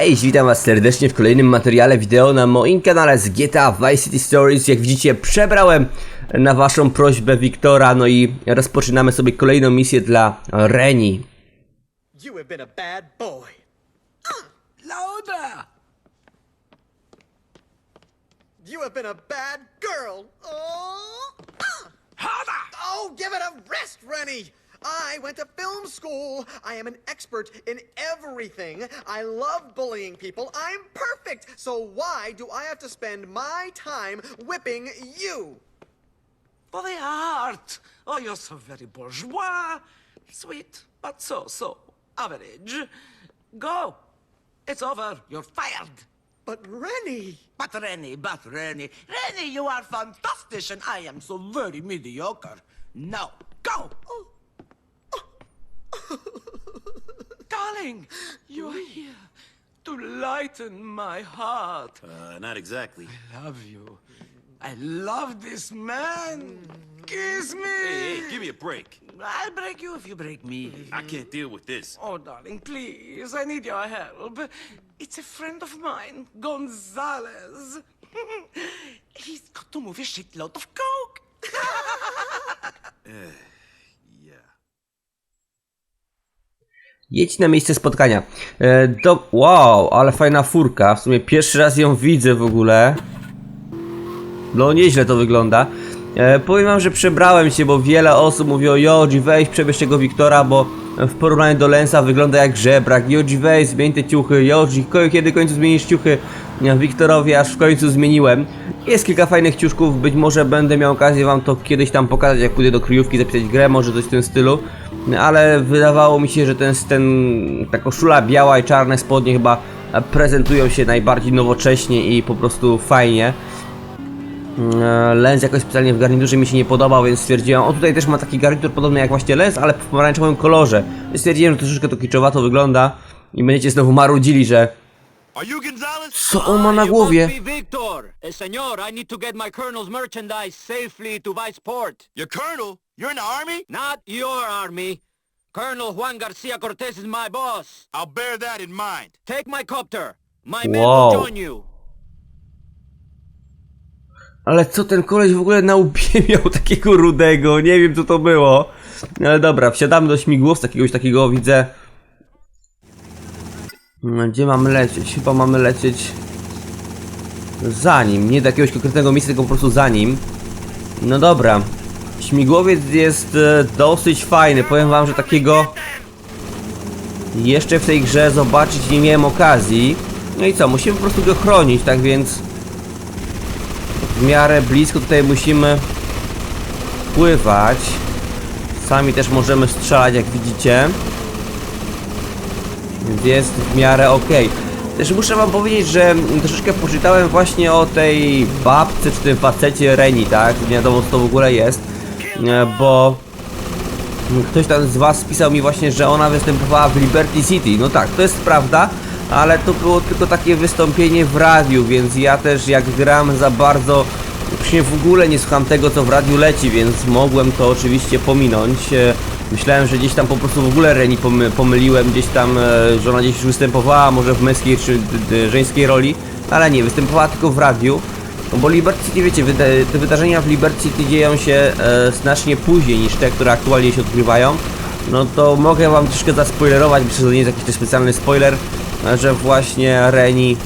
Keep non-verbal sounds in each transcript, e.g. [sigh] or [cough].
Cześć, witam was serdecznie w kolejnym materiale wideo na moim kanale z GTA Vice City Stories. Jak widzicie, przebrałem na waszą prośbę Wiktora, no i rozpoczynamy sobie kolejną misję dla Reni. You have been a bad boy. Louder! You have been a bad girl. Oh, Harder! oh give it a rest, Rennie. I went to film school. I am an expert in everything. I love bullying people. I'm perfect. So why do I have to spend my time whipping you? For the art! Oh, you're so very bourgeois. Sweet, but so, so. Average. Go! It's over. You're fired. But Rennie. But Rennie, but Rennie. Rennie, you are fantastic and I am so very mediocre. Now, go! Oh, [laughs] Darling, you are here to lighten my heart. Uh, not exactly. I love you. I love this man. Kiss me. Hey, hey, give me a break. I'll break you if you break me. I can't deal with this. Oh, darling, please. I need your help. It's a friend of mine, Gonzalez. [laughs] He's got to move a shitload of coke. Yeah. [laughs] Jedź na miejsce spotkania. E, do... Wow, ale fajna furka. W sumie pierwszy raz ją widzę w ogóle. No nieźle to wygląda. E, powiem wam, że przebrałem się, bo wiele osób mówi o Joji, weź przebierz tego Wiktora, bo w porównaniu do Lensa wygląda jak żebrak. Joji, weź zmień te ciuchy. Joji, kiedy końcu zmienisz ciuchy? Wiktorowi aż w końcu zmieniłem. Jest kilka fajnych ciuszków, być może będę miał okazję wam to kiedyś tam pokazać, jak pójdę do kryjówki, zapisać grę, może coś w tym stylu. Ale wydawało mi się, że ten, ten, ta koszula biała i czarne spodnie chyba prezentują się najbardziej nowocześnie i po prostu fajnie. E, Lens jakoś specjalnie w garniturze mi się nie podobał, więc stwierdziłem, o tutaj też ma taki garnitur podobny jak właśnie Lens, ale w pomarańczowym kolorze. Więc stwierdziłem, że troszeczkę to kiczowato wygląda i będziecie znowu marudzili, że co on ma na głowie? Eh, senor, I need to get my colonel's merchandise safely to Viceport. Your colonel? You're in the army? Not your army. Colonel Juan Garcia Cortez is my boss. I'll bear that in mind. Take my copter. My men Wow. will join you. Ale co ten koleś w ogóle na łbie [laughs] miał takiego rudego, nie wiem co to było. Ale dobra, wsiadamy do śmigłowca jakiegoś takiego, widzę. No, Gdzie mamy lecieć? Chyba mamy lecieć za nim, nie do jakiegoś konkretnego miejsca, tylko po prostu za nim. No dobra. Śmigłowiec jest e, dosyć fajny, powiem wam, że takiego jeszcze w tej grze zobaczyć nie miałem okazji. No i co, musimy po prostu go chronić, tak więc w miarę blisko tutaj musimy pływać. Sami też możemy strzelać, jak widzicie. Więc jest w miarę ok. Też muszę wam powiedzieć, że troszeczkę poczytałem właśnie o tej babce, czy tym facecie Reni, tak? Nie wiadomo co to w ogóle jest. Bo ktoś tam z was pisał mi właśnie, że ona występowała w Liberty City. No tak, to jest prawda, ale to było tylko takie wystąpienie w radiu, więc ja też jak gram za bardzo praktycznie w ogóle nie słucham tego co w radiu leci, więc mogłem to oczywiście pominąć. E, Myślałem, że gdzieś tam po prostu w ogóle Reni pomy pomyliłem, gdzieś tam, e, że ona gdzieś występowała, może w męskiej czy żeńskiej roli, ale nie, występowała tylko w radiu. No bo Liberty City, wiecie, wyda te wydarzenia w Liberty City dzieją się e, znacznie później niż te, które aktualnie się odgrywają. No to mogę wam troszkę zaspoilerować, myślę, że to nie jest jakiś specjalny spoiler, że właśnie Reni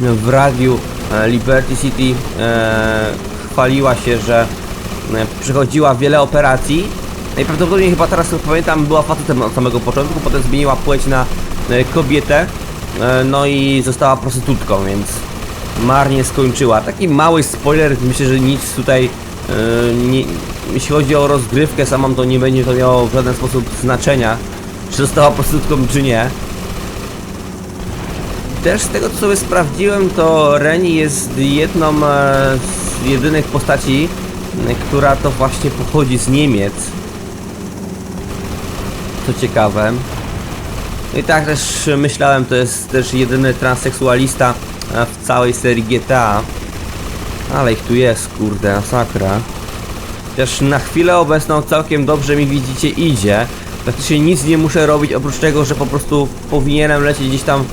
w radiu e, Liberty City e, chwaliła się, że e, przechodziła wiele operacji. Najprawdopodobniej chyba teraz jak pamiętam była facetem od samego początku, potem zmieniła płeć na e, kobietę, no i została prostytutką, więc marnie skończyła. Taki mały spoiler, myślę, że nic tutaj e, nie, jeśli chodzi o rozgrywkę samą, to nie będzie to miało w żaden sposób znaczenia, czy została prostytutką, czy nie. Też z tego co sobie sprawdziłem, to Reni jest jedną e, z jedynych postaci, e, która to właśnie pochodzi z Niemiec. Co ciekawe. No i tak też myślałem, to jest też jedyny transseksualista e, w całej serii GTA. Ale ich tu jest, kurde, masakra. Chociaż na chwilę obecną całkiem dobrze mi widzicie idzie. Praktycznie nic nie muszę robić oprócz tego, że po prostu powinienem lecieć gdzieś tam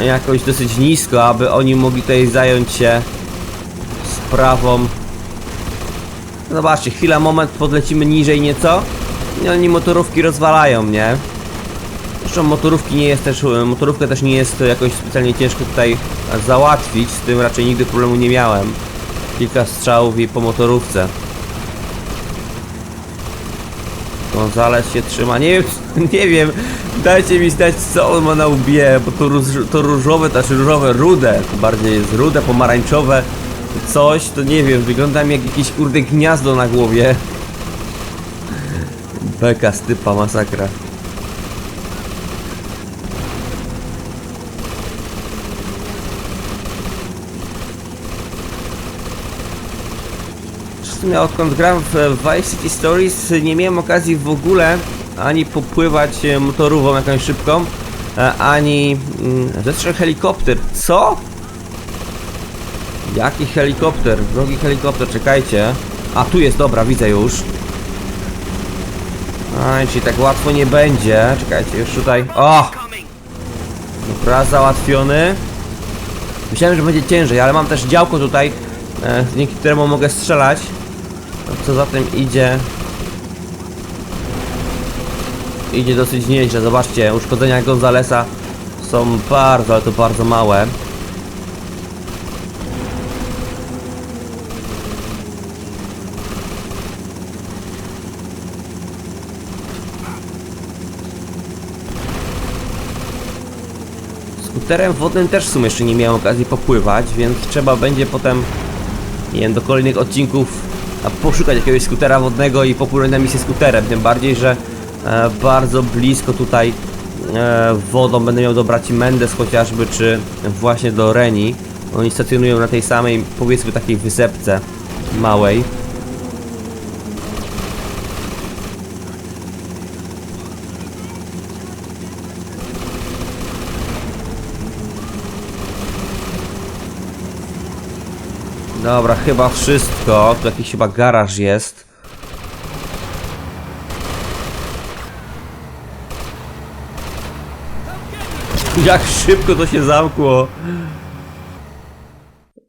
jakoś dosyć nisko, aby oni mogli tutaj zająć się sprawą. Zobaczcie, chwila, moment, podlecimy niżej nieco i oni motorówki rozwalają, nie? Zresztą motorówki nie jest też, motorówkę też nie jest jakoś specjalnie ciężko tutaj załatwić, z tym raczej nigdy problemu nie miałem. Kilka strzałów i po motorówce. Gonzales się trzyma, nie wiem, [laughs] nie wiem, dajcie mi znać co on ma na łbie, bo to, róż, to różowe, znaczy różowe, rude, to bardziej jest rude, pomarańczowe, coś, to nie wiem, wygląda mi jak jakieś kurde gniazdo na głowie. [laughs] Beka, stypa, masakra. W sumie odkąd gram w Vice City Stories nie miałem okazji w ogóle ani popływać e, motorówką jakąś szybką, e, ani mm, zestrzał helikopter. Co? Jaki helikopter? Drogi helikopter, czekajcie. A tu jest, dobra, widzę już. A, czyli tak łatwo nie będzie. Czekajcie, już tutaj. O! Dobra, załatwiony. Myślałem, że będzie ciężej, ale mam też działko tutaj, e, dzięki któremu mogę strzelać. Co za tym idzie? Idzie dosyć nieźle, zobaczcie, uszkodzenia Gonzalesa są bardzo, ale to bardzo małe. Skuterem wodnym też w sumie jeszcze nie miałem okazji popływać, więc trzeba będzie potem, nie wiem, do kolejnych odcinków poszukać jakiegoś skutera wodnego i popłynąć na misję skuterem. Tym bardziej, że e, bardzo blisko tutaj e, wodą będę miał do braci Mendes chociażby, czy właśnie do Reni. Oni stacjonują na tej samej, powiedzmy takiej wysepce małej. Dobra, chyba wszystko. Tu jakiś chyba garaż jest. [laughs] Jak szybko to się zamkło.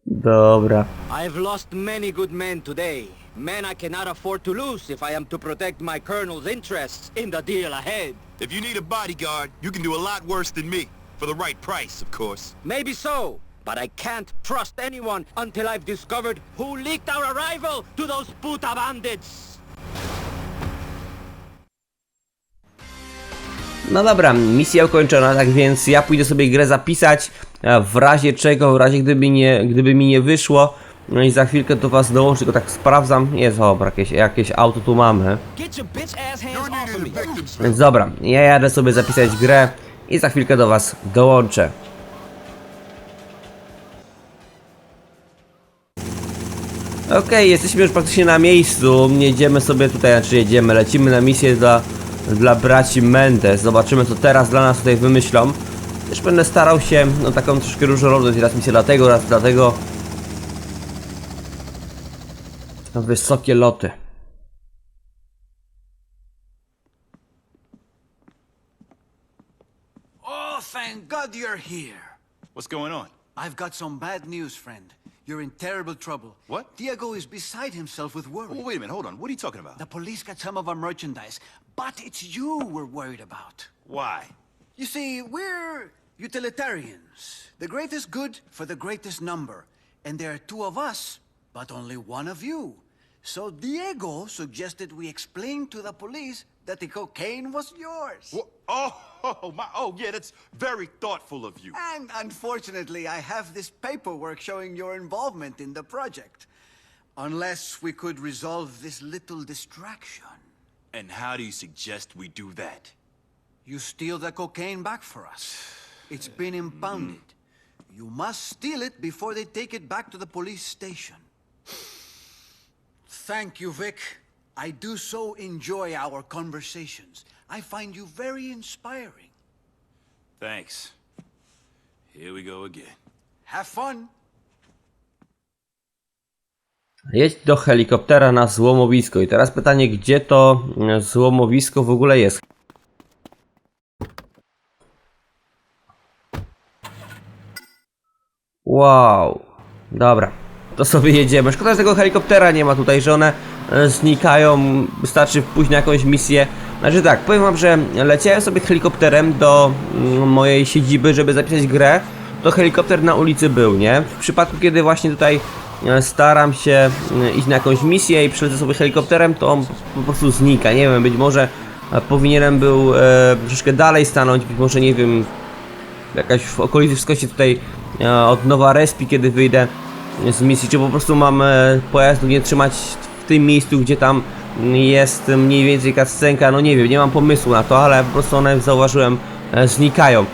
Dobra. I've lost many good men today. Men I cannot afford to lose if I am to protect my colonel's interests in the deal ahead. If you need a bodyguard, you can do a lot worse than me. For the right price, of course. Maybe so, but I can't trust anyone until I've discovered who leaked our arrival to those puta bandits. No dobra, misja ukończona, tak więc ja pójdę sobie grę zapisać, a w razie czego, w razie gdyby, nie, gdyby mi nie wyszło, no i za chwilkę do was dołączę, tylko tak sprawdzam, jest, dobra, jakieś, jakieś auto tu mamy, me. więc dobra, ja jadę sobie zapisać grę i za chwilkę do was dołączę. Okej, jesteśmy już praktycznie na miejscu, jedziemy sobie tutaj, znaczy jedziemy, lecimy na misję dla, dla braci Mendes, zobaczymy co teraz dla nas tutaj wymyślą. Też będę starał się, no taką troszkę różnorodność, raz misję dlatego, raz dlatego. Wysokie loty. Oh, thank God you're here. What's going on? I've got some bad news, friend. You're in terrible trouble. What? Diego is beside himself with worry. Well, wait a minute, hold on. What are you talking about? The police got some of our merchandise, but it's you we're worried about. Why? You see, we're utilitarians. The greatest good for the greatest number. And there are two of us, but only one of you. So Diego suggested we explain to the police that the cocaine was yours. Wha- Oh, oh, [laughs] my, oh, yeah, that's very thoughtful of you. And unfortunately, I have this paperwork showing your involvement in the project. Unless we could resolve this little distraction. And how do you suggest we do that? You steal the cocaine back for us. It's been impounded. You must steal it before they take it back to the police station. Thank you, Vic. I do so enjoy our conversations. I find you very inspiring. Thanks. Here we go again. Have fun. Jedź do helikoptera na złomowisko. I teraz pytanie, gdzie to mm, złomowisko w ogóle jest? Wow. Dobra. To sobie jedziemy. Szkoda, że tego helikoptera nie ma tutaj, że one e, znikają. Wystarczy pójść na jakąś misję. Znaczy tak, powiem wam, że leciałem sobie helikopterem do mm, mojej siedziby, żeby zapisać grę. To helikopter na ulicy był, nie? W przypadku, kiedy właśnie tutaj e, staram się e, iść na jakąś misję i przylecę sobie helikopterem, to on po prostu znika. Nie wiem, być może powinienem był e, troszeczkę dalej stanąć, być może nie wiem, jakaś w okolicy wszystko tutaj e, od nowa respi, kiedy wyjdę z misji, czy po prostu mam pojazdu nie trzymać w tym miejscu, gdzie tam jest mniej więcej kascenka, no nie wiem, nie mam pomysłu na to, ale po prostu one zauważyłem e, znikają.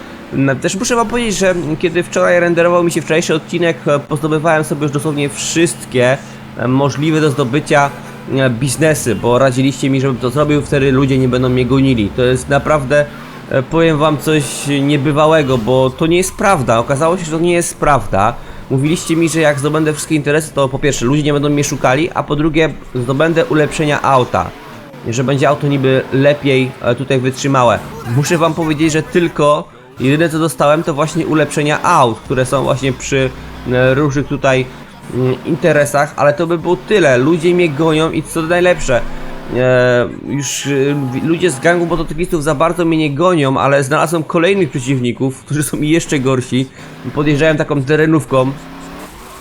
Też muszę wam powiedzieć, że kiedy wczoraj renderował mi się wczorajszy odcinek, e, pozdobywałem sobie już dosłownie wszystkie e, możliwe do zdobycia biznesy, bo radziliście mi, żebym to zrobił, wtedy ludzie nie będą mnie gonili. To jest naprawdę powiem wam coś niebywałego, bo to nie jest prawda. Okazało się, że to nie jest prawda. Mówiliście mi, że jak zdobędę wszystkie interesy, to po pierwsze ludzie nie będą mnie szukali, a po drugie zdobędę ulepszenia auta. Że będzie auto niby lepiej tutaj wytrzymałe. Muszę wam powiedzieć, że tylko jedyne co dostałem to właśnie ulepszenia aut, które są właśnie przy różnych tutaj interesach, ale to by było tyle. Ludzie mnie gonią i co najlepsze, e, już e, ludzie z gangu motocyklistów za bardzo mnie nie gonią, ale znalazłem kolejnych przeciwników, [laughs] którzy są mi jeszcze gorsi. Podjeżdżałem taką terenówką,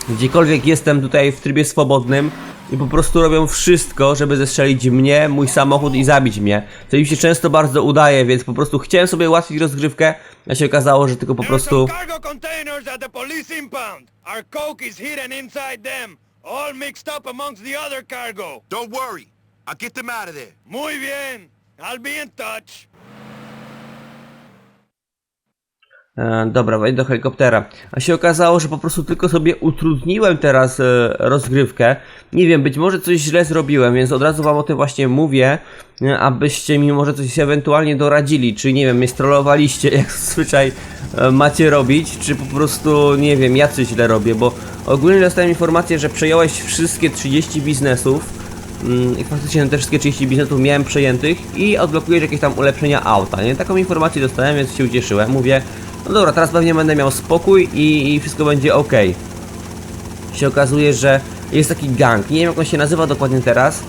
gdziekolwiek jestem tutaj w trybie swobodnym i po prostu robią wszystko, żeby zestrzelić mnie, mój samochód i zabić mnie. To im się często bardzo udaje, więc po prostu chciałem sobie ułatwić rozgrywkę, a się okazało, że tylko po prostu... all mixed up amongst the other cargo. Don't worry. I'll get them out of there. Muy bien. I'll be in touch. E, dobra, wejdź do helikoptera. A się okazało, że po prostu tylko sobie utrudniłem teraz e, rozgrywkę. Nie wiem, być może coś źle zrobiłem, więc od razu wam o tym właśnie mówię, e, abyście mi może coś ewentualnie doradzili, czy nie wiem, mnie strollowaliście, [laughs] jak zazwyczaj e, macie robić, czy po prostu, nie wiem, ja coś źle robię, bo ogólnie dostałem informację, że przejąłeś wszystkie 30 biznesów, I faktycznie te wszystkie 30 biznesów miałem przejętych i odblokujesz jakieś tam ulepszenia auta, nie? Taką informację dostałem, więc się ucieszyłem. Mówię, no dobra, teraz pewnie będę miał spokój i, i wszystko będzie ok. Się okazuje, że jest taki gang, nie wiem jak on się nazywa dokładnie teraz,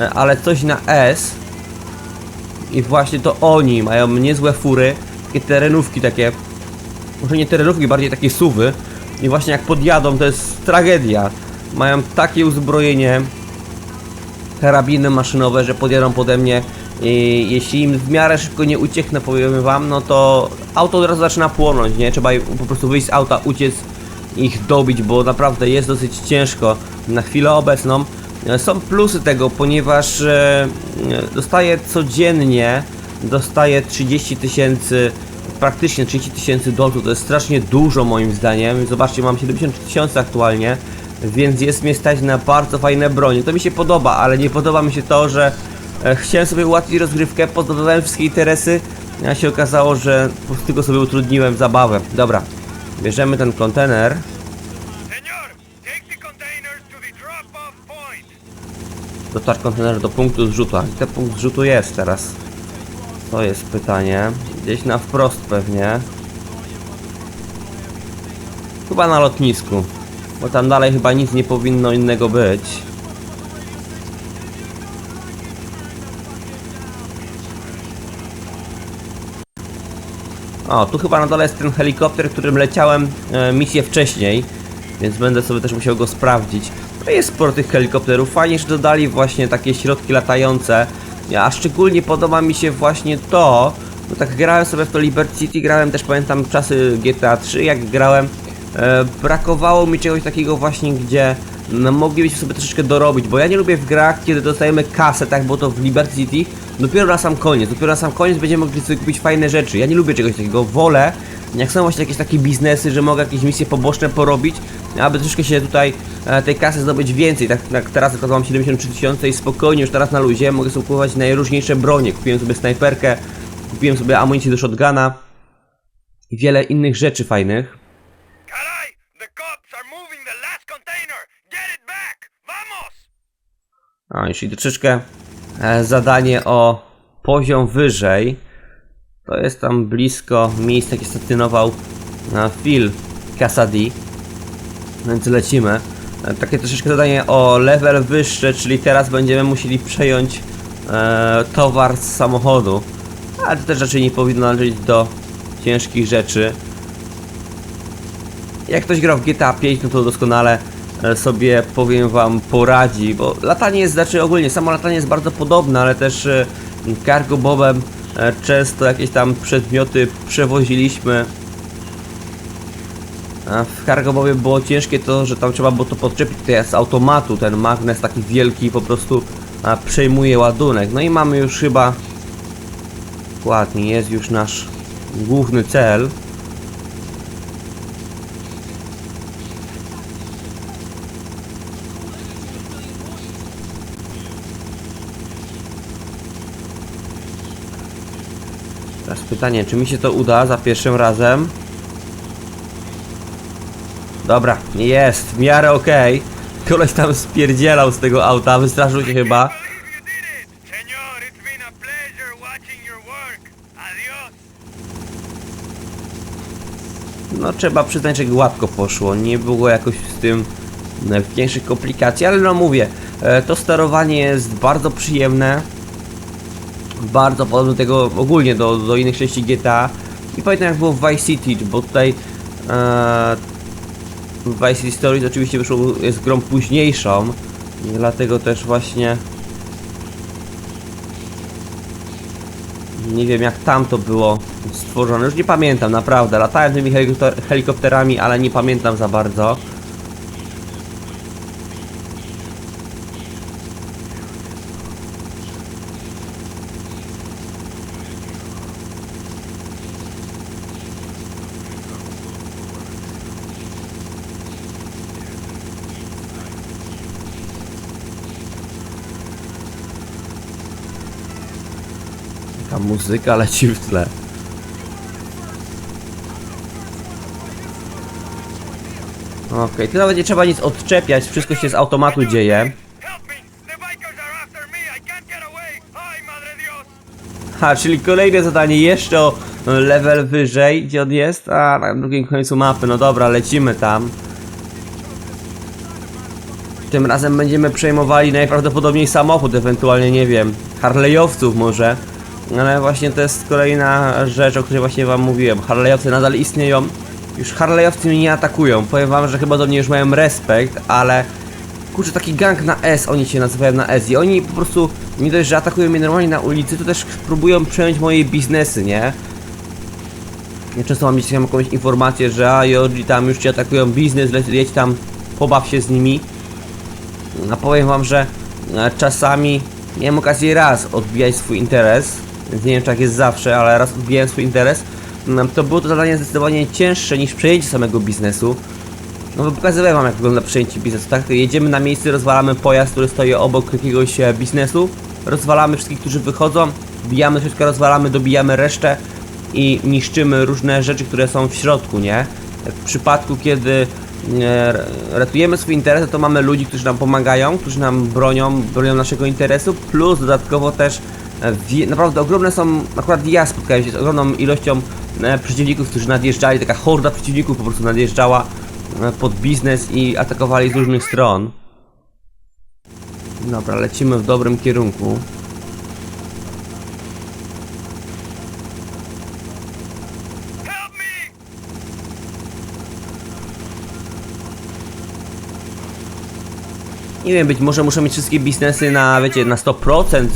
e, ale coś na S. I właśnie to oni mają niezłe fury, takie terenówki takie, może nie terenówki, bardziej takie suwy. I właśnie jak podjadą, to jest tragedia. Mają takie uzbrojenie, karabiny maszynowe, że podjadą pode mnie i jeśli im w miarę szybko nie ucieknę, powiem wam, no to auto od razu zaczyna płonąć, nie? Trzeba po prostu wyjść z auta, uciec, ich dobić, bo naprawdę jest dosyć ciężko na chwilę obecną. Są plusy tego, ponieważ e, dostaję codziennie, dostaję 30 tysięcy, praktycznie 30 tysięcy dolców, to jest strasznie dużo moim zdaniem. Zobaczcie, mam 73 tysiące aktualnie więc jest mnie stać na bardzo fajne bronie. To mi się podoba, ale nie podoba mi się to, że e, chciałem sobie ułatwić rozgrywkę, pozdobywałem wszystkie interesy, a się okazało, że po prostu tylko sobie utrudniłem zabawę. Dobra, bierzemy ten kontener. Dostarcz kontener do punktu zrzutu. Gdzie ten punkt zrzutu jest teraz? To jest pytanie. Gdzieś na wprost pewnie. Chyba na lotnisku. Bo tam dalej chyba nic nie powinno innego być. O, tu chyba na dole jest ten helikopter, którym leciałem e, misję wcześniej, więc będę sobie też musiał go sprawdzić. No jest sporo tych helikopterów, fajnie, że dodali właśnie takie środki latające, a szczególnie podoba mi się właśnie to, bo tak grałem sobie w to Liberty City, grałem też pamiętam czasy GTA 3, jak grałem, brakowało mi czegoś takiego właśnie, gdzie no, moglibyśmy sobie troszeczkę dorobić, bo ja nie lubię w grach, kiedy dostajemy kasę, tak było to w Liberty City, dopiero na sam koniec, dopiero na sam koniec będziemy mogli sobie kupić fajne rzeczy. Ja nie lubię czegoś takiego, wolę, jak są właśnie jakieś takie biznesy, że mogę jakieś misje poboczne porobić, aby troszkę się tutaj e, tej kasy zdobyć więcej, tak jak teraz tylko mam 73 tysiące i spokojnie już teraz na luzie mogę sobie kupować najróżniejsze bronie. Kupiłem sobie snajperkę, kupiłem sobie amunicję do shotguna i wiele innych rzeczy fajnych. A, jeśli troszeczkę e, zadanie o poziom wyżej, to jest tam blisko miejsca, gdzie statynował e, Phil Cassidy. Więc lecimy. E, Takie troszeczkę zadanie o level wyższy, czyli teraz będziemy musieli przejąć e, towar z samochodu. Ale to też raczej nie powinno należeć do ciężkich rzeczy. Jak ktoś grał w GTA 5, no to doskonale sobie powiem wam poradzi, bo latanie jest, znaczy ogólnie samo latanie jest bardzo podobne, ale też e, cargo bobem e, często jakieś tam przedmioty przewoziliśmy. W cargo bobie było ciężkie to, że tam trzeba było to podczepić tutaj z automatu, ten magnes taki wielki po prostu przejmuje ładunek. No i mamy już chyba Ładnie, jest już nasz główny cel. Pytanie, czy mi się to uda za pierwszym razem? Dobra, jest, w miarę okej. Koleś tam spierdzielał z tego auta, wystraszył się chyba. No trzeba przyznać, że gładko poszło, nie było jakoś z tym e, większych komplikacji, ale no mówię, e, to sterowanie jest bardzo przyjemne, bardzo podobne do tego ogólnie do, do innych części GTA i pamiętam jak było w Vice City, bo tutaj e, Vice City Stories oczywiście wyszło, jest grą późniejszą, dlatego też właśnie Nie wiem jak tam to było stworzone, już nie pamiętam naprawdę. Latałem tymi helikopter helikopterami, ale nie pamiętam za bardzo. Ta muzyka leci w tle. Okej, tu nawet nie trzeba nic odczepiać, wszystko się z automatu dzieje. Ha, czyli kolejne zadanie jeszcze o level wyżej, gdzie on jest? A, na drugim końcu mapy, no dobra, lecimy tam. Tym razem będziemy przejmowali najprawdopodobniej samochód, ewentualnie, nie wiem, Harley'owców może. Ale właśnie to jest kolejna rzecz, o której właśnie wam mówiłem. Harley'owcy nadal istnieją. Już Harley'owcy mnie nie atakują. Powiem wam, że chyba do mnie już mają respekt, ale... Kurczę, taki gang na S, oni się nazywają na S i oni po prostu, nie dość, że atakują mnie normalnie na ulicy, to też próbują przejąć moje biznesy, nie? Ja często mam gdzieś tam jakąś informację, że a Joji tam już ci atakują biznes, jedź tam, pobaw się z nimi. A powiem wam, że e, czasami miałem okazję raz odbijać swój interes, nie wiem czy tak jest zawsze, ale raz odbijałem swój interes. Mm, To było to zadanie zdecydowanie cięższe niż przejęcie samego biznesu. No bo pokazywałem wam jak wygląda przejęcie biznesu, tak? Jedziemy na miejsce, rozwalamy pojazd, który stoi obok jakiegoś e, biznesu, rozwalamy wszystkich, którzy wychodzą, bijamy wszystko, rozwalamy, dobijamy resztę i niszczymy różne rzeczy, które są w środku, nie? W przypadku, kiedy e, ratujemy swój interes, to mamy ludzi, którzy nam pomagają, którzy nam bronią, bronią naszego interesu, plus dodatkowo też naprawdę ogromne są, akurat ja spotkałem się z ogromną ilością e, przeciwników, którzy nadjeżdżali, taka horda przeciwników po prostu nadjeżdżała e, pod biznes i atakowali z różnych stron. Dobra, lecimy w dobrym kierunku. Nie wiem, być może muszę mieć wszystkie biznesy na, wiecie, na 100%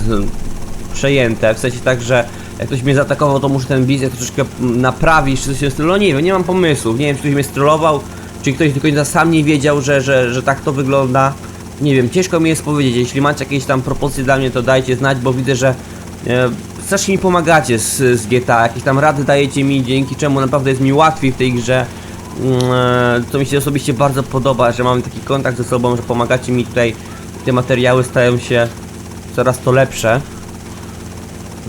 przejęte, w sensie tak, że jak ktoś mnie zaatakował, to muszę ten biznes troszeczkę naprawić, czy coś w stylu, no nie wiem, nie mam pomysłów, nie wiem, czy ktoś mnie strollował, czy ktoś do końca sam nie wiedział, że, że, że tak to wygląda, nie wiem, ciężko mi jest powiedzieć, jeśli macie jakieś tam propozycje dla mnie, to dajcie znać, bo widzę, że e, strasznie mi pomagacie z, z GTA, jakieś tam rady dajecie mi, dzięki czemu naprawdę jest mi łatwiej w tej grze, Mm, co mi się osobiście bardzo podoba, że mamy taki kontakt ze sobą, że pomagacie mi tutaj, te materiały stają się coraz to lepsze.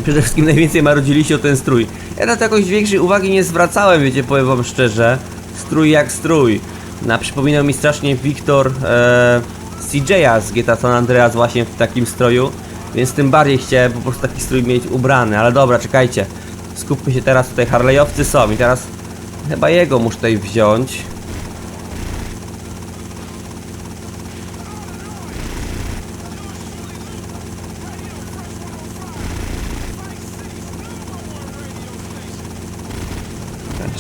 Przede wszystkim najwięcej marudziliście o ten strój. Ja na to jakoś większej uwagi nie zwracałem, wiecie, powiem wam szczerze. Strój jak strój. Na przypominał mi strasznie Wiktor e, CJ'a z GTA San Andreas właśnie w takim stroju. Więc tym bardziej chciałem po prostu taki strój mieć ubrany. Ale dobra, czekajcie. Skupmy się teraz tutaj. Harley'owcy są i teraz chyba jego muszę tutaj wziąć.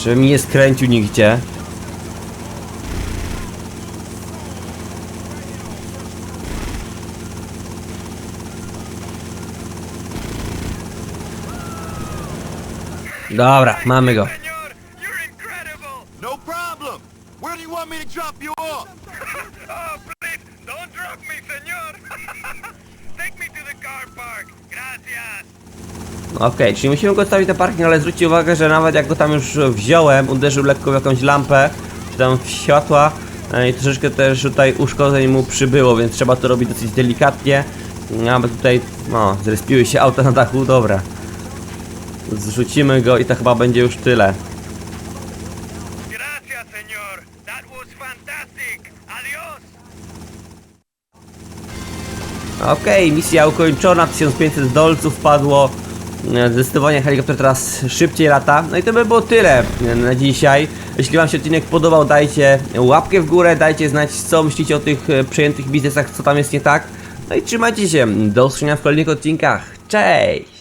Żeby mi nie skręcił nigdzie. Dobra, mamy go. Senor, you're incredible! No problem. Where do you want me to drop you off? oh, please, don't drop me, senor! Take me to the car park. Gracias. Okej, czyli musimy go stawić na parking, ale zwróćcie uwagę, że nawet jak go tam już wziąłem, uderzył lekko w jakąś lampę, czy tam w światła e, i troszeczkę też tutaj uszkodzeń mu przybyło, więc trzeba to robić dosyć delikatnie. Nawet tutaj, no, zrespiły się auta na dachu, dobra. Zrzucimy go i to chyba będzie już tyle. Okej, misja ukończona, 1500 dolców padło. E, Zdecydowanie helikopter teraz szybciej lata. No i to by było tyle e, na dzisiaj. Jeśli Wam się odcinek podobał, dajcie łapkę w górę, dajcie znać co myślicie o tych e, przejętych biznesach, co tam jest nie tak. No i trzymajcie się, do usłyszenia w kolejnych odcinkach. Cześć!